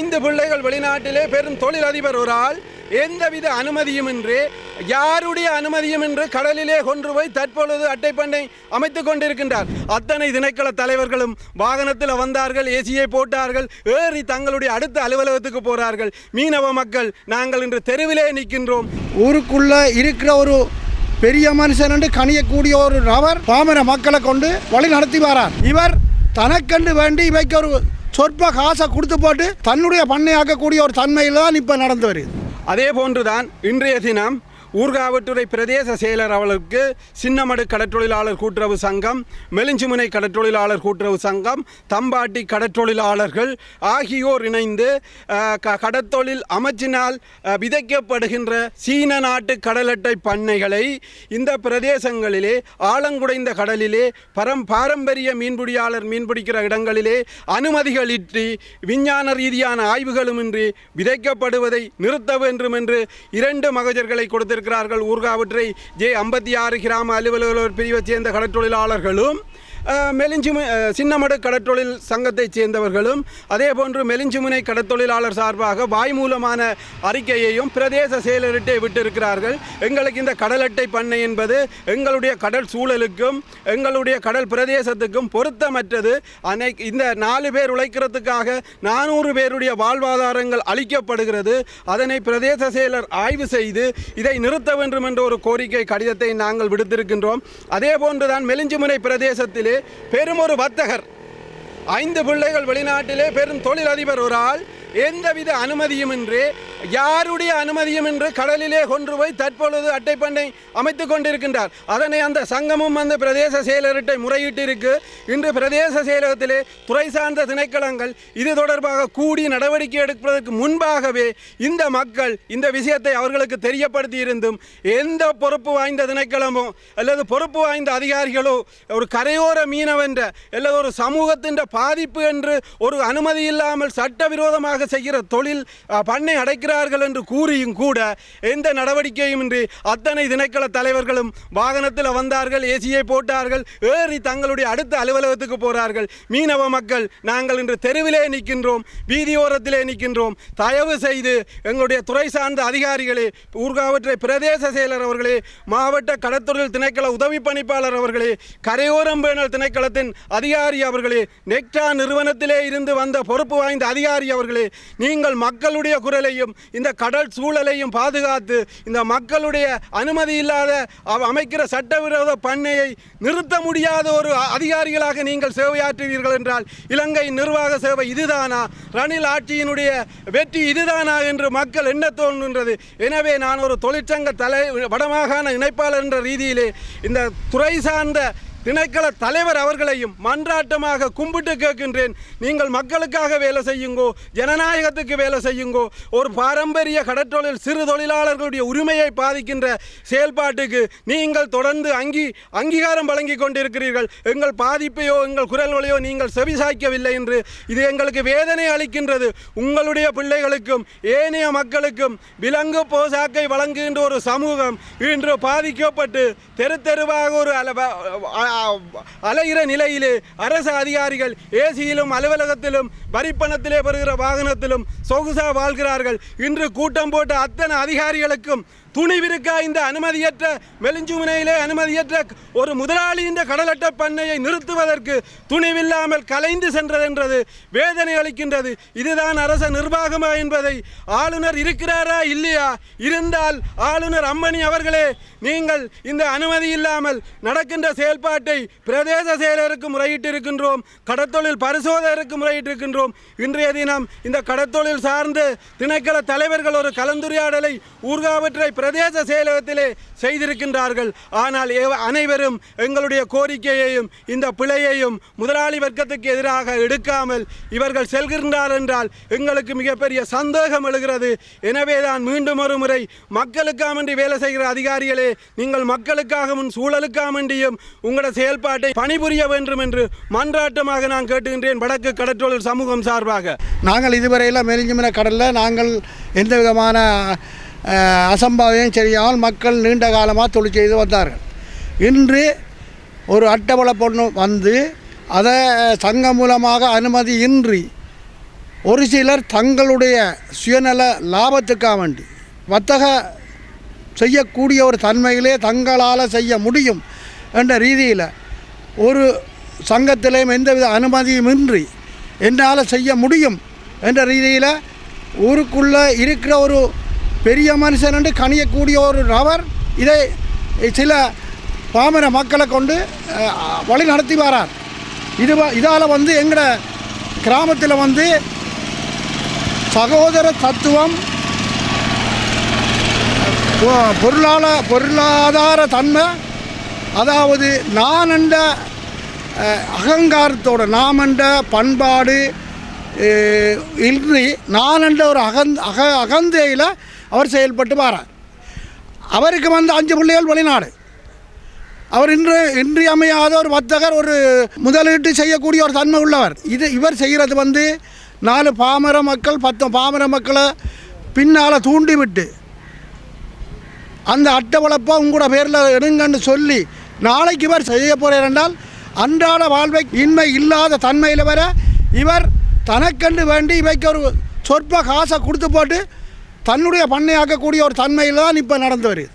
ஐந்து பிள்ளைகள் வெளிநாட்டிலே பெரும் தொழிலதிபர் ஒரு ஆள். எந்தவித அனுமதியும் இன்றி யாருடைய அனுமதியும் இன்று கடலிலே கொன்று போய் தற்பொழுது அட்டைப்பண்ணை அமைத்துக் கொண்டிருக்கின்றார். அத்தனை திணைக்கள தலைவர்களும் வாகனத்தில் வந்தார்கள் ஏசியை போட்டார்கள் ஏறி தங்களுடைய அடுத்த அலுவலகத்துக்கு போறார்கள். மீனவ மக்கள் நாங்கள் இன்று தெருவிலே நிற்கின்றோம். ஊருக்குள்ள இருக்கிற ஒரு பெரிய மனுஷன் என்று கணியக்கூடிய ஒரு நபர் பாமர மக்களை கொண்டு வழி நடத்தி வரார். இவர் தனக்கென்று வேண்டி இவைக்கு ஒரு சொற்ப காசை கொடுத்து போட்டு தன்னுடைய பண்ணையாக்கக்கூடிய ஒரு தன்மையில் தான் இப்போ நடந்து வருது. அதே போன்றுதான் இன்றைய தினம் ஊர்காவட்டுறை பிரதேச செயலர் அவர்களுக்கு சின்னமடு கடற்றொழிலாளர் கூட்டுறவு சங்கம் மெலிஞ்சுமுனை கடற்றொழிலாளர் கூட்டுறவு சங்கம் தம்பாட்டி கடற்றொழிலாளர்கள் ஆகியோர் இணைந்து க- கடத்தொழில் அமைச்சினால் விதைக்கப்படுகின்ற சீன நாட்டு கடலட்டை பண்ணைகளை இந்த பிரதேசங்களிலே ஆழங்குடைந்த கடலிலே பரம் பாரம்பரிய மீன்பிடியாளர் மீன்பிடிக்கிற இடங்களிலே அனுமதிகளின்றி விஞ்ஞான ரீதியான ஆய்வுகளுமின்றி விதைக்கப்படுவதை நிறுத்த வேண்டும் என்று இரண்டு மகஜர்களை இருக்கிறார்கள் ஊர்காவற்றை ஜே ஐம்பத்தி ஆறு கிராம அலுவலர் பிரிவைச் சேர்ந்த கடற்தொழிலாளர்களும் மெலிஞ்சுமு சின்னமடு கடற்றொழில் சங்கத்தைச் சேர்ந்தவர்களும் அதே போன்று மெலிஞ்சுமுனை கடற்தொழிலாளர் சார்பாக வாய்மூலமான அறிக்கையையும் பிரதேச செயலரிட்டை விட்டிருக்கிறார்கள். எங்களுக்கு இந்த கடல் அட்டை பண்ணை என்பது எங்களுடைய கடல் சூழலுக்கும் எங்களுடைய கடல் பிரதேசத்துக்கும் பொருத்தமற்றது. அனை இந்த நாலு பேர் உழைக்கிறதுக்காக நானூறு பேருடைய வாழ்வாதாரங்கள் அளிக்கப்படுகிறது. அதனை பிரதேச செயலர் ஆய்வு செய்து இதை நிறுத்த வேண்டும் என்ற ஒரு கோரிக்கை கடிதத்தை நாங்கள் விடுத்திருக்கின்றோம். அதே போன்றுதான் மெலிஞ்சுமுனை பிரதேசத்திலே பெரும் ஒரு வர்த்தகர். ஐந்து பிள்ளைகள் வெளிநாட்டிலே பெரும் தொழிலதிபர் ஒரு ஆள். எந்தவித அனுமதியும் இன்றி யாருடைய அனுமதியும் என்று கடலிலே கொன்று போய் தற்பொழுது அட்டைப்பண்ணை அமைத்துக் கொண்டிருக்கின்றார். அதனை அந்த சங்கமும் அந்த பிரதேச செயலரிட்டை முறையிட்டு இருக்கு இன்று பிரதேச செயலகத்திலே துறை சார்ந்த திணைக்களங்கள் இது தொடர்பாக கூடி நடவடிக்கை எடுப்பதற்கு முன்பாகவே இந்த மக்கள் இந்த விஷயத்தை அவர்களுக்கு தெரியப்படுத்தி இருந்தும் எந்த பொறுப்பு வாய்ந்த திணைக்களமோ அல்லது பொறுப்பு வாய்ந்த அதிகாரிகளோ ஒரு கரையோர மீனவென்ற அல்லது ஒரு சமூகத்தின் பாதிப்பு என்று ஒரு அனுமதி இல்லாமல் சட்டவிரோதமாக செய்கிற தொழில் பண்ணை அடைக்கிற இருக்கிறார்கள் என்று கூறியும் கூட எந்த நடவடிக்கையும் இன்றி அத்தனை திணைக்கள தலைவர்களும் வாகனத்தில் வந்தார்கள் ஏசியை போட்டார்கள் ஏறி தங்களுடைய அடுத்த அலுவலகத்துக்கு போகிறார்கள் மீனவ மக்கள் நாங்கள் இன்று தெருவிலே நிற்கின்றோம் வீதியோரத்திலே நிற்கின்றோம். தயவு செய்து எங்களுடைய துறை சார்ந்த அதிகாரிகளே ஊர்காவற்றை பிரதேச செயலர் அவர்களே மாவட்ட கடத்தொழில் திணைக்கள உதவி பணிப்பாளர் அவர்களே கரையோரம் பேணல் திணைக்களத்தின் அதிகாரி அவர்களே நெக்டா நிறுவனத்திலே இருந்து வந்த பொறுப்பு வாய்ந்த அதிகாரி அவர்களே நீங்கள் மக்களுடைய குரலையும் இந்த கடல் சூழலையும் பாதுகாத்து இந்த மக்களுடைய அனுமதி இல்லாத அமைக்கிற சட்டவிரோத பண்ணையை நிறுத்த முடியாத ஒரு அதிகாரிகளாக நீங்கள் சேவையாற்றுவீர்கள் என்றால் இலங்கை நிர்வாக சேவை இதுதானா? ரணில் ஆட்சியினுடைய வெற்றி இதுதானா என்று மக்கள் என்ன தோன்றுகின்றது? எனவே நான் ஒரு தொழிற்சங்க தலை வடமாகாண இணைப்பாளர் என்ற ரீதியிலே இந்த துறை சார்ந்த திணைக்கள தலைவர் அவர்களையும் மன்றாட்டமாக கும்பிட்டு கேட்கின்றேன். நீங்கள் மக்களுக்காக வேலை செய்யுங்கோ ஜனநாயகத்துக்கு வேலை செய்யுங்கோ ஒரு பாரம்பரிய கடற்றொழில் சிறு தொழிலாளர்களுடைய உரிமையை பாதிக்கின்ற செயல்பாட்டுக்கு நீங்கள் தொடர்ந்து அங்கி அங்கீகாரம் வழங்கி கொண்டிருக்கிறீர்கள். எங்கள் பாதிப்பையோ எங்கள் குரல்களையோ நீங்கள் செவிசாய்க்கவில்லை என்று இது எங்களுக்கு வேதனை அளிக்கின்றது. உங்களுடைய பிள்ளைகளுக்கும் ஏனைய மக்களுக்கும் விலங்கு போசாக்கை வழங்குகின்ற ஒரு சமூகம் இன்று பாதிக்கப்பட்டு தெரு தெருவாக ஒரு அல அலைகிற நிலையிலே அரசு அதிகாரிகள் ஏசியிலும் அலுவலகத்திலும் வரிப்பணத்திலே பெறுகிற வாகனத்திலும் சொகுசாக வாழ்கிறார்கள். இன்று கூட்டம் போட்ட அத்தனை அதிகாரிகளுக்கும் துணிவிருக்கா இந்த அனுமதியற்ற மெலிஞ்சுமுனையிலே அனுமதியற்ற ஒரு முதலாளி இந்த கடலட்ட பண்ணையை நிறுத்துவதற்கு துணிவில்லாமல் கலைந்து சென்றதென்றது வேதனை அளிக்கின்றது. இதுதான் அரச நிர்வாகமா என்பதை ஆளுநர் இருக்கிறாரா இல்லையா? இருந்தால் ஆளுநர் அம்மணி அவர்களே நீங்கள் இந்த அனுமதி இல்லாமல் நடக்கின்ற செயல்பாட்டை பிரதேச செயலருக்கு முறையிட்டிருக்கின்றோம் கடத்தொழில் பரிசோதகருக்கு முறையிட்டிருக்கின்றோம். இன்றைய தினம் இந்த கடத்தொழில் சார்ந்து திணைக்கள தலைவர்கள் ஒரு கலந்துரையாடலை ஊர்காவற்றை பிரதேச செயலகத்திலே செய்திருக்கின்றார்கள். ஆனால் அனைவரும் எங்களுடைய கோரிக்கையையும் இந்த பிழையையும் முதலாளி வர்க்கத்துக்கு எதிராக எடுக்காமல் இவர்கள் செல்கின்றார் என்றால் எங்களுக்கு மிகப்பெரிய சந்தேகம் எழுகிறது. எனவே தான் மீண்டும் ஒரு முறை மக்களுக்காமண்டி வேலை செய்கிற அதிகாரிகளே நீங்கள் மக்களுக்காகவும் சூழலுக்காமண்டியும் உங்களோட செயல்பாட்டை பணிபுரிய வேண்டும் என்று மன்றாட்டமாக நான் கேட்டுகின்றேன். வடக்கு கடற்றொழில் சமூகம் சார்பாக. நாங்கள் இதுவரையில் மெலிஞ்சுமின கடலில் நாங்கள் எந்த விதமான அசம்பாவியம் செய்யாமல் மக்கள் நீண்ட காலமாக தொழில் செய்து வந்தார்கள். இன்று ஒரு அட்டவளை பொண்ணு வந்து அதை சங்கம் மூலமாக அனுமதி இன்றி ஒரு சிலர் தங்களுடைய சுயநல லாபத்துக்காக வேண்டி வர்த்தக செய்யக்கூடிய ஒரு தன்மையிலே தங்களால் செய்ய முடியும் என்ற ரீதியில் ஒரு சங்கத்திலேயும் எந்தவித அனுமதியுமின்றி என்னால் செய்ய முடியும் என்ற ரீதியில் ஊருக்குள்ளே இருக்கிற ஒரு பெரிய மனுஷன் என்று கணியக்கூடிய ஒரு நபர் இதை சில பாமர மக்களை கொண்டு வழி நடத்தி வரார். இது இதால் வந்து எங்களோட கிராமத்தில் வந்து சகோதர தத்துவம் பொ- பொருளாள பொருளாதார தன்மை அதாவது நான் என்ற அகங்காரத்தோட நாம் என்ற பண்பாடு இன்றி நான் என்ற ஒரு அகந் அக அகந்தையில் அவர் செயல்பட்டு வரார். அவருக்கு வந்து அஞ்சு பிள்ளைகள் வெளிநாடு. அவர் இன்று இன்றியமையாத ஒரு வர்த்தகர் ஒரு முதலீட்டு செய்யக்கூடிய ஒரு தன்மை உள்ளவர். இது இவர் செய்கிறது வந்து நாலு பாமர மக்கள் பத்து பாமர மக்களை பின்னால் தூண்டிவிட்டு அந்த அட்டவளப்பா உங்களோட பேரில் எடுங்கன்னு சொல்லி நாளைக்கு இவர் செய்ய போகிறார் என்றால் அன்றாட வாழ்வை இன்மை இல்லாத தன்மையில் வர இவர் தனக்கென்று வேண்டி இவைக்கு ஒரு சொற்ப காசை கொடுத்து போட்டு தன்னுடைய பண்ணையாக்கக்கூடிய ஒரு தன்மையில் தான் இப்போ நடந்து வருது.